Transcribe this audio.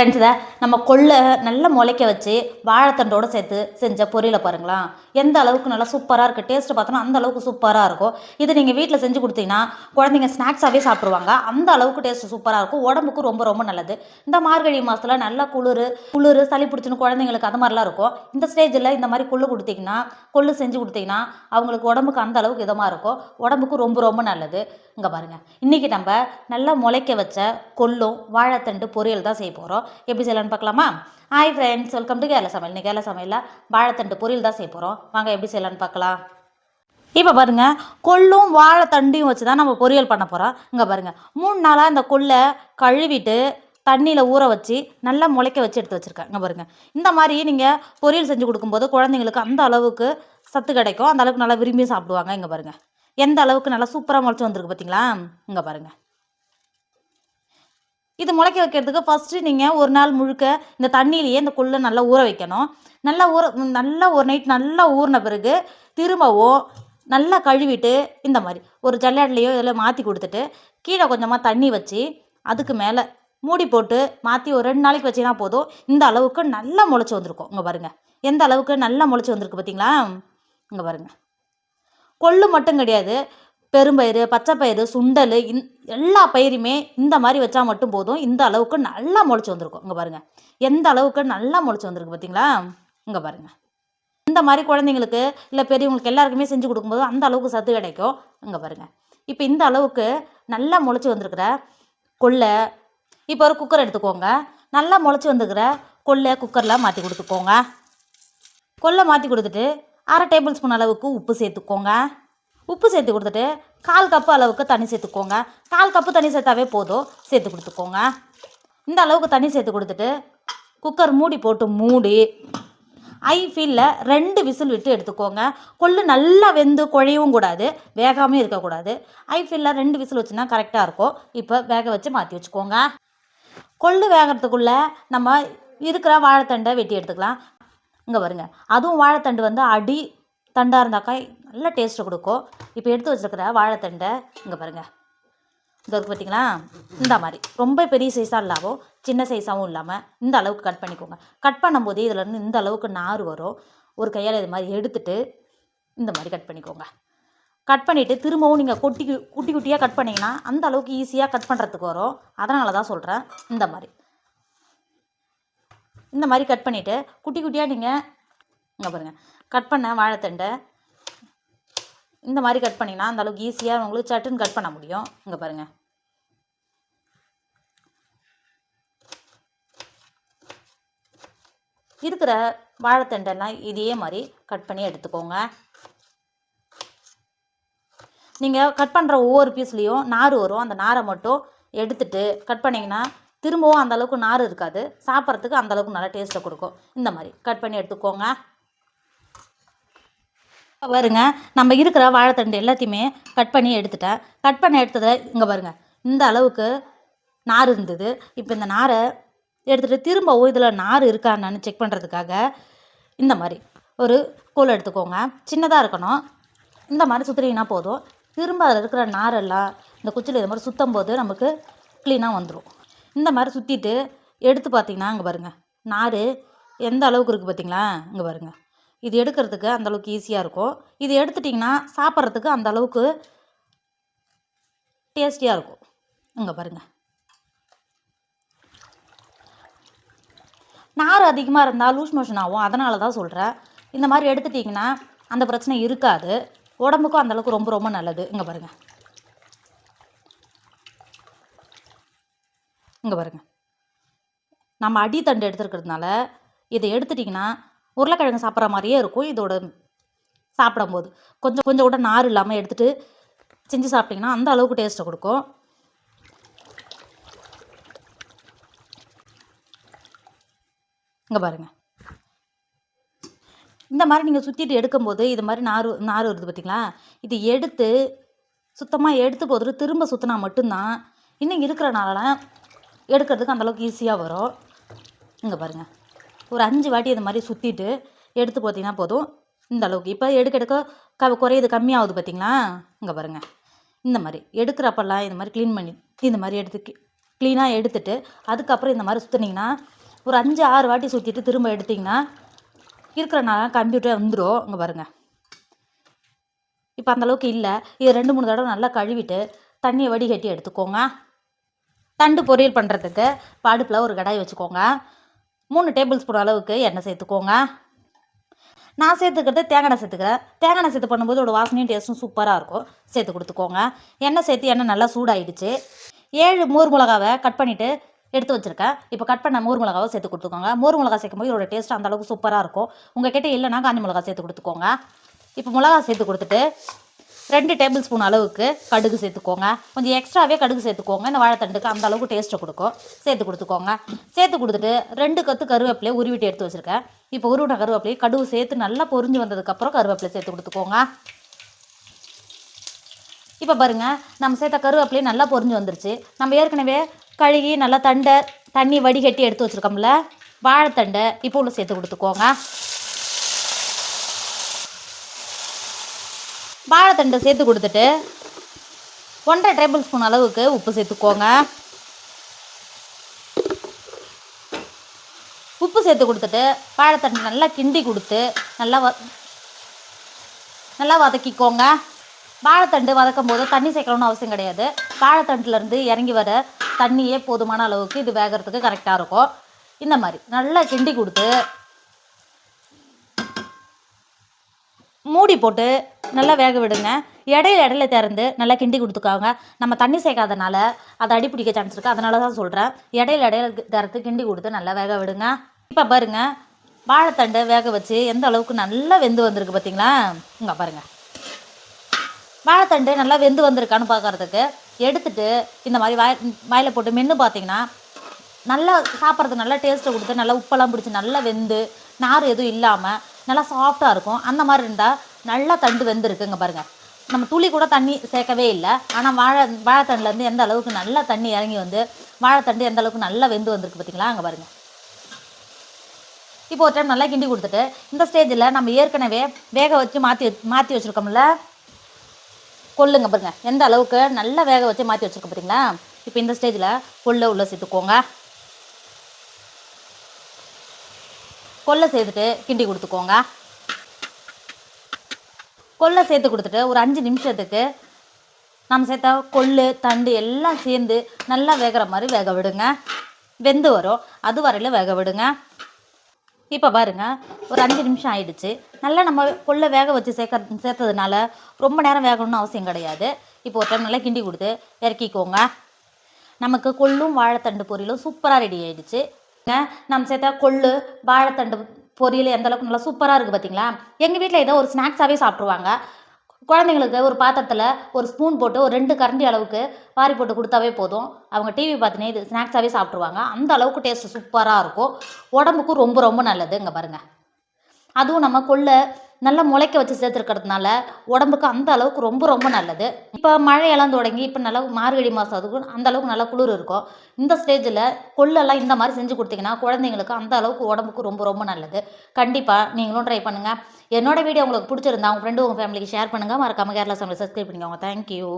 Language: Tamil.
ஃப்ரெண்ட்ஸ் இதை நம்ம கொள்ளை நல்லா முளைக்க வச்சு வாழைத்தண்டோடு சேர்த்து செஞ்ச பொரியலை பாருங்களேன். எந்த அளவுக்கு நல்லா சூப்பராக இருக்குது டேஸ்ட்டு பார்த்தோன்னா அந்த அளவுக்கு சூப்பராக இருக்கும். இது நீங்கள் வீட்டில் செஞ்சு கொடுத்தீங்கன்னா குழந்தைங்க ஸ்நாக்ஸாகவே சாப்பிடுவாங்க. அந்த அளவுக்கு டேஸ்ட் சூப்பராக இருக்கும். உடம்புக்கு ரொம்ப ரொம்ப நல்லது. இந்த மார்கழி மாதத்தில் நல்லா குளிர் குளிர் சளி பிடிச்சின்னு குழந்தைங்களுக்கு அது மாதிரிலாம் இருக்கும். இந்த ஸ்டேஜில் இந்த மாதிரி கொள்ளு கொடுத்தீங்கன்னா கொள்ளு செஞ்சு கொடுத்தீங்கன்னா அவங்களுக்கு உடம்புக்கு அந்த அளவுக்கு இதமாக இருக்கும். உடம்புக்கு ரொம்ப ரொம்ப நல்லது. இங்கே பாருங்கள் இன்றைக்கி நம்ம நல்லா முளைக்க வச்ச கொள்ளும் வாழைத்தண்டு பொரியல் தான் செய்ய போகிறோம் எப்படி செய்யலான்னு பார்க்கலாமா? Hi friends welcome to Kerala சமையல். இன்னைக்கு கேரள சமையலில் வாழைத்தண்டு பொரியல் தான் செய்ய போகிறோம் வாங்க எப்படி செய்யலான்னு பார்க்கலாம். இப்போ பாருங்க கொள்ளும் வாழைத்தண்டையும் வச்சு தான் நம்ம பொரியல் பண்ண போகிறோம் இங்கே பாருங்கள் மூணு நாளாக இந்த கொள்ளை கழுவிட்டு தண்ணியில் ஊற வச்சு நல்லா முளைக்க வச்சு எடுத்து வச்சுருக்கேன். இங்கே பாருங்கள் இந்த மாதிரி நீங்கள் பொரியல் செஞ்சு கொடுக்கும்போது குழந்தைங்களுக்கு அந்த அளவுக்கு சத்து கிடைக்கும். அந்த அளவுக்கு நல்லா விரும்பி சாப்பிடுவாங்க. இங்கே பாருங்கள் எந்த அளவுக்கு நல்லா சூப்பராக முளைச்சி வந்திருக்கு பார்த்தீங்களா இங்கே பாருங்கள் இது முளைக்க வைக்கிறதுக்கு ஃபஸ்ட்டு நீங்கள் ஒரு நாள் முழுக்க இந்த தண்ணியிலேயே இந்த கொள்ளை நல்லா ஊற வைக்கணும். நல்லா ஊற நல்லா ஒரு நைட் நல்லா ஊறின பிறகு திரும்பவும் நல்லா கழுவிட்டு இந்த மாதிரி ஒரு ஜல்லாட்லேயோ இதில் மாற்றி கொடுத்துட்டு கீழே கொஞ்சமாக தண்ணி வச்சு அதுக்கு மேலே மூடி போட்டு மாற்றி ஒரு ரெண்டு நாளைக்கு வச்சிங்கன்னா போதும். இந்த அளவுக்கு நல்லா முளைச்சி வந்திருக்கும். இங்கே பாருங்கள் எந்த அளவுக்கு நல்லா முளைச்சி வந்திருக்கு பார்த்தீங்களா இங்கே பாருங்கள் கொள்ளு மட்டும் கிடையாது. பெரும்பயிறு பச்சைப்பயிறு சுண்டல் இந் எல்லா பயிருமே இந்த மாதிரி வச்சா மட்டும் போதும். இந்த அளவுக்கு நல்லா முளைச்சி வந்திருக்கும். இங்கே பாருங்கள் எந்த அளவுக்கு நல்லா முளைச்சி வந்திருக்கு பார்த்தீங்களா இங்கே பாருங்கள் இந்த மாதிரி குழந்தைங்களுக்கு இல்லை பெரியவங்களுக்கு எல்லாருக்குமே செஞ்சு கொடுக்கும்போது அந்த அளவுக்கு சத்து கிடைக்கும். இங்கே பாருங்கள் இப்போ இந்த அளவுக்கு நல்லா முளைச்சி வந்திருக்கிற கொள்ளை இப்போ ஒரு குக்கர் எடுத்துக்கோங்க. நல்லா முளைச்சி வந்துருக்கிற கொள்ளை குக்கரில் மாற்றி கொடுத்துக்கோங்க. கொள்ளை மாற்றி கொடுத்துட்டு அரை டேபிள் ஸ்பூன் அளவுக்கு உப்பு சேர்த்துக்கோங்க. உப்பு சேர்த்து கொடுத்துட்டு கால் கப்பு அளவுக்கு தண்ணி சேர்த்துக்கோங்க. கால் கப்பு தண்ணி சேர்த்தாவே போதும். சேர்த்து கொடுத்துக்கோங்க. இந்த அளவுக்கு தண்ணி சேர்த்து கொடுத்துட்டு குக்கர் மூடி போட்டு மூடி ஐ ஃபீலில் ரெண்டு விசில் விட்டு எடுத்துக்கோங்க. கொள்ளு நல்லா வெந்து குழையவும் கூடாது வேகாமல் இருக்கக்கூடாது. ஐ ஃபீலில் ரெண்டு விசில் வச்சுன்னா கரெக்டாக இருக்கும். இப்போ வேக வச்சு மாற்றி வச்சுக்கோங்க. கொள்ளு வேகிறதுக்குள்ளே நம்ம இருக்கிற வாழைத்தண்டை வெட்டி எடுத்துக்கலாம். இங்கே வருங்க அதுவும் வாழைத்தண்டு வந்து அடி தண்டாக இருந்தாக்கா நல்ல டேஸ்ட்டை கொடுக்கும். இப்போ எடுத்து வச்சிருக்கிற வாழைத்தண்டை இங்கே பாருங்கள் இது இருக்கு பார்த்தீங்களா இந்த மாதிரி. ரொம்ப பெரிய சைஸாக இல்லாமல் சின்ன சைஸாகவும் இல்லாமல் இந்த அளவுக்கு கட் பண்ணிக்கோங்க. கட் பண்ணும்போதே இதில் இந்த அளவுக்கு நார் வரும். ஒரு கையால் இது மாதிரி எடுத்துட்டு இந்த மாதிரி கட் பண்ணிக்கோங்க. கட் பண்ணிவிட்டு திரும்பவும் நீங்கள் குட்டி குட்டி குட்டியாக கட் பண்ணிங்கன்னா அந்த அளவுக்கு ஈஸியாக கட் பண்ணுறதுக்கு வரும். அதனால தான் சொல்கிறேன் இந்த மாதிரி. இந்த மாதிரி கட் பண்ணிவிட்டு குட்டி குட்டியாக நீங்கள் இங்கே பாருங்கள் கட் பண்ண வாழைத்தண்டை இந்த மாதிரி கட் பண்ணிங்கன்னா அந்தளவுக்கு ஈஸியாக உங்களுக்கு சட்டுன்னு கட் பண்ண முடியும். இங்கே பாருங்கள் இருக்கிற வாழைத்தண்டெல்லாம் இதே மாதிரி கட் பண்ணி எடுத்துக்கோங்க. நீங்கள் கட் பண்ணுற ஒவ்வொரு பீஸ்லேயும் நார் வரும். அந்த நாரை மட்டும் எடுத்துட்டு கட் பண்ணிங்கன்னா திரும்பவும் அந்த அளவுக்கு நார் இருக்காது. சாப்பிட்றதுக்கு அந்த அளவுக்கு நல்லா டேஸ்ட்டை கொடுக்கும். இந்த மாதிரி கட் பண்ணி எடுத்துக்கோங்க. பாருங்க நம்ம இருக்கிற வாழைத்தண்டு எல்லாத்தையுமே கட் பண்ணி எடுத்துட்டேன். கட் பண்ணி எடுத்ததை இங்கே பாருங்க இந்த அளவுக்கு நார் இருந்தது. இப்போ இந்த நாரை எடுத்துகிட்டு திரும்பவும் இதில் நார் இருக்கான்னு செக் பண்ணுறதுக்காக இந்த மாதிரி ஒரு கோல் எடுத்துக்கோங்க. சின்னதாக இருக்கணும். இந்த மாதிரி சுற்றுறீங்கன்னா போதும். திரும்ப அதில் இருக்கிற நாரெல்லாம் இந்த குச்சியில் இது மாதிரி சுத்தம் போது நமக்கு க்ளீனாக வந்துடும் இந்த மாதிரி சுற்றிட்டு எடுத்து பார்த்தீங்கன்னா இங்கே பாருங்கள் நார் எந்த அளவுக்கு இருக்குது பார்த்தீங்களா இங்கே பாருங்கள் இது எடுக்கிறதுக்கு அந்த அளவுக்கு ஈஸியாக இருக்கும். இது எடுத்துட்டிங்கன்னா சாப்பிட்றதுக்கு அந்தளவுக்கு டேஸ்டியாக இருக்கும். இங்கே பாருங்கள் நார் அதிகமாக இருந்தால் லூஸ் மோஷன் ஆகும். அதனால தான் சொல்கிறேன் இந்த மாதிரி எடுத்துட்டிங்கன்னா அந்த பிரச்சனை இருக்காது. உடம்புக்கும் அந்த அளவுக்கு ரொம்ப ரொம்ப நல்லது. இங்கே பாருங்கள் இங்கே பாருங்கள் நம்ம அடித்தண்டு எடுத்துருக்கிறதுனால இதை எடுத்துட்டிங்கன்னா உருளைக்கிழங்கு சாப்பிட்ற மாதிரியே இருக்கும் இதோட சாப்பிடும்போது. கொஞ்சம் கொஞ்சம் கூட நார் இல்லாமல் எடுத்துகிட்டு செஞ்சு சாப்பிட்டிங்கன்னா அந்த அளவுக்கு டேஸ்ட்டை கொடுக்கும். இங்கே பாருங்கள் இந்த மாதிரி நீங்கள் சுற்றிட்டு எடுக்கும்போது இது மாதிரி நார் நார் வருது பார்த்தீங்களா இது எடுத்து சுத்தமாக எடுத்து போதுட்டு திரும்ப சுற்றினா மட்டும்தான் இன்னும் இருக்கிறனால எடுக்கிறதுக்கு அந்தளவுக்கு ஈஸியாக வரும். இங்கே பாருங்கள் ஒரு அஞ்சு வாட்டி இது மாதிரி சுற்றிட்டு எடுத்து பார்த்தீங்கன்னா போதும். இந்த அளவுக்கு. இப்போ எடுக்க எடுக்க க குறையுது கம்மியாகுது பார்த்தீங்களா இங்கே பாருங்கள் இந்த மாதிரி. எடுக்கிறப்பெல்லாம் இந்த மாதிரி க்ளீன் பண்ணி இந்த மாதிரி எடுத்து கி- க்ளீனாக எடுத்துட்டு அதுக்கப்புறம் இந்த மாதிரி சுற்றுனீங்கன்னா ஒரு அஞ்சு ஆறு வாட்டி சுற்றிட்டு திரும்ப எடுத்திங்கன்னா இருக்கிற கம்ப்யூட்டர் வந்துடும் இங்கே பாருங்கள் இப்போ அந்தளவுக்கு இல்லை. இது ரெண்டு மூணு தடவை நல்லா கழுவிட்டு தண்ணியை வடிகட்டி எடுத்துக்கோங்க. தண்டு பொரியல் பண்ணுறதுக்கு பாடுப்பில் ஒரு கடாய் வச்சுக்கோங்க. மூணு டேபிள் ஸ்பூன் அளவுக்கு எண்ணெய் சேர்த்துக்கோங்க. நான் சேர்த்துக்கிறது தேங்காய் சேர்த்துக்கிறேன். தேங்காய் எண்ணெய் சேர்த்து பண்ணும்போது ஒரு வாசனையும் டேஸ்ட்டும் சூப்பராக இருக்கும். சேர்த்து கொடுத்துக்கோங்க. எண்ணெய் சேர்த்து எண்ணெய் நல்லா சூடாயிடுச்சு. ஏழு மோர் மிளகாவை கட் பண்ணிவிட்டு எடுத்து வச்சுருக்கேன். இப்போ கட் பண்ண மோர் மிளகாவை சேர்த்து கொடுத்துக்கோங்க. மோர் மிளகா சேர்க்கும்போது இதோட டேஸ்ட் அந்த அளவுக்கு சூப்பராக இருக்கும். உங்கள் கிட்டே இல்லைனா காஞ்சி மிளகா சேர்த்து கொடுத்துக்கோங்க. இப்போ மிளகா சேர்த்து கொடுத்துட்டு ரெண்டு டேபிள் ஸ்பூன் அளவுக்கு கடுகு சேர்த்துக்கோங்க. கொஞ்சம் எக்ஸ்ட்ராவே கடுகு சேர்த்துக்கோங்க. இந்த வாழைத்தண்டுக்கு அந்த அளவுக்கு டேஸ்ட்டை கொடுக்கும். சேர்த்து கொடுத்துக்கோங்க. சேர்த்து கொடுத்துட்டு ரெண்டு கத்து கருவேப்பிலையை உருவிட்டு எடுத்து வச்சுருக்கேன். இப்போ உருவிட்ட கருவேப்பிலையை கடுகு சேர்த்து நல்லா பொரிஞ்சு வந்ததுக்கப்புறம் கருவேப்பிலை சேர்த்து கொடுத்துக்கோங்க. இப்போ பாருங்க நம்ம சேர்த்த கருவேப்பிலையும் நல்லா பொரிஞ்சு வந்துருச்சு. நம்ம ஏற்கனவே கழுகி நல்லா தண்டை தண்ணி வடிகட்டி எடுத்து வச்சுருக்கோம்ல வாழைத்தண்டை இப்போ உள்ள சேர்த்து கொடுத்துக்கோங்க. வாழைத்தண்டை சேர்த்து கொடுத்துட்டு ஒன்றரை டேபிள் ஸ்பூன் அளவுக்கு உப்பு சேர்த்துக்கோங்க. உப்பு சேர்த்து கொடுத்துட்டு வாழைத்தண்டை நல்லா கிண்டி கொடுத்து நல்லா வ நல்லா வதக்கிக்கோங்க. வாழைத்தண்டு வதக்கும் போது தண்ணி சேர்க்கணும்னு அவசியம் கிடையாது. வாழைத்தண்டுலேருந்து இறங்கி வர தண்ணியே போதுமான அளவுக்கு இது வேகிறதுக்கு கரெக்டாக இருக்கும். இந்த மாதிரி நல்லா கிண்டி கொடுத்து மூடி போட்டு நல்லா வேக விடுங்க. இடையில இடையில திறந்து நல்லா கிண்டி கொடுத்துக்கோங்க. நம்ம தண்ணி சேர்க்காதனால அதை அடி பிடிக்க சான்ஸ் இருக்குது அதனால தான் சொல்கிறேன் இடையில இடையில திறந்து கிண்டி கொடுத்து நல்லா வேக விடுங்க. இப்போ பாருங்க. வாழைத்தண்டை வேக வச்சு எந்த அளவுக்கு நல்லா வெந்து வந்திருக்கு பார்த்தீங்களா இங்கே பாருங்கள் வாழைத்தண்டு நல்லா வெந்து வந்திருக்கான்னு பார்க்கறதுக்கு எடுத்துட்டு இந்த மாதிரி வாய் வாயில் போட்டு மென்று பார்த்தீங்கன்னா நல்லா சாப்பிட்றதுக்கு நல்லா டேஸ்ட்டை கொடுத்து நல்லா உப்பெல்லாம் பிடிச்சி நல்லா வெந்து நார் எதுவும் இல்லாமல் நல்லா சாஃப்டாக இருக்கும். அந்த மாதிரி இருந்தால் நல்லா தண்டு வெந்திருக்குங்க பாருங்கள் நம்ம துளி கூட தண்ணி சேர்க்கவே இல்லை. ஆனால் வாழை வாழைத்தண்டுலேருந்து எந்த அளவுக்கு நல்லா தண்ணி இறங்கி வந்து வாழைத்தண்டு எந்த அளவுக்கு நல்லா வெந்து வந்திருக்கு பார்த்தீங்களா அங்கே பாருங்கள் இப்போ ஒரு டைம் நல்லா கிண்டி கொடுத்துட்டு இந்த ஸ்டேஜில் நம்ம ஏற்கனவே வேக வச்சு மாற்றி மாற்றி வச்சுருக்கோம்ல? கொள்ளுங்க பாருங்கள் எந்த அளவுக்கு நல்லா வேக வச்சு மாற்றி வச்சுருக்க பார்த்தீங்களா இப்போ இந்த ஸ்டேஜில் கொள்ளை உள்ளே சேர்த்துக்கோங்க. கொள்ளை சேர்த்துட்டு கிண்டி கொடுத்துக்கோங்க. கொள்ளை சேர்த்து கொடுத்துட்டு ஒரு அஞ்சு நிமிஷத்துக்கு நம்ம சேர்த்தா கொள்ளு தண்டு எல்லாம் சேர்ந்து நல்லா வேகிற மாதிரி வேக விடுங்க. வெந்து வரும். அது வரையில் வேக விடுங்க. இப்போ பாருங்க ஒரு அஞ்சு நிமிஷம் ஆயிடுச்சு. நல்லா நம்ம கொள்ளை வேக வச்சு சேர்க்க சேர்த்ததுனால ரொம்ப நேரம் வேகணும்னு அவசியம் கிடையாது. இப்போ ஒரு டைம் நல்லா கிண்டி கொடுத்து இறக்கிக்கோங்க. நமக்கு கொள்ளும் வாழைத்தண்டு பொரியலும் சூப்பராக ரெடி ஆயிடுச்சு. நம்ம சேர்த்தா கொள்ளு வாழைத்தண்டு பொரியல் எந்த அளவுக்கு நல்லா சூப்பராக இருக்குது பார்த்தீங்களா எங்கள் வீட்டில் ஏதோ ஒரு ஸ்நாக்ஸாகவே சாப்பிட்ருவாங்க குழந்தைங்களுக்கு ஒரு பாத்திரத்தில் ஒரு ஸ்பூன் போட்டு ஒரு ரெண்டு கரண்டி அளவுக்கு வாரி போட்டு கொடுத்தாவே போதும். அவங்க டிவி பார்த்துனே இது ஸ்நாக்ஸாகவே சாப்பிட்ருவாங்க அந்த அளவுக்கு டேஸ்ட் சூப்பராக இருக்கும். உடம்புக்கும் ரொம்ப ரொம்ப நல்லது இங்கே பாருங்கள் அதுவும் நம்ம கொள்ளை நல்லா முளைக்க வச்சு சேர்த்துருக்கிறதுனால உடம்புக்கு அந்த அளவுக்கு ரொம்ப ரொம்ப நல்லது. இப்போ மழையெல்லாம் தொடங்கி இப்போ நல்லா மார்கழி மாதம் அதுக்கு அந்த அளவுக்கு நல்லா குளிர் இருக்கும். இந்த ஸ்டேஜில் கொள்ளெல்லாம் இந்த மாதிரி செஞ்சு கொடுத்தீங்கன்னா குழந்தைங்களுக்கு அந்த அளவுக்கு உடம்புக்கு ரொம்ப ரொம்ப நல்லது. கண்டிப்பாக நீங்களும் ட்ரை பண்ணுங்கள் என்னோட வீடியோ உங்களுக்கு பிடிச்சிருந்தா உங்கள் ஃப்ரெண்டு உங்கள் ஃபேமிலிக்கு ஷேர் பண்ணுங்கள் மறக்காமல் கேரளா சமையல் சப்ஸ்கிரைப் பண்ணிக்கோங்க. தேங்க்யூ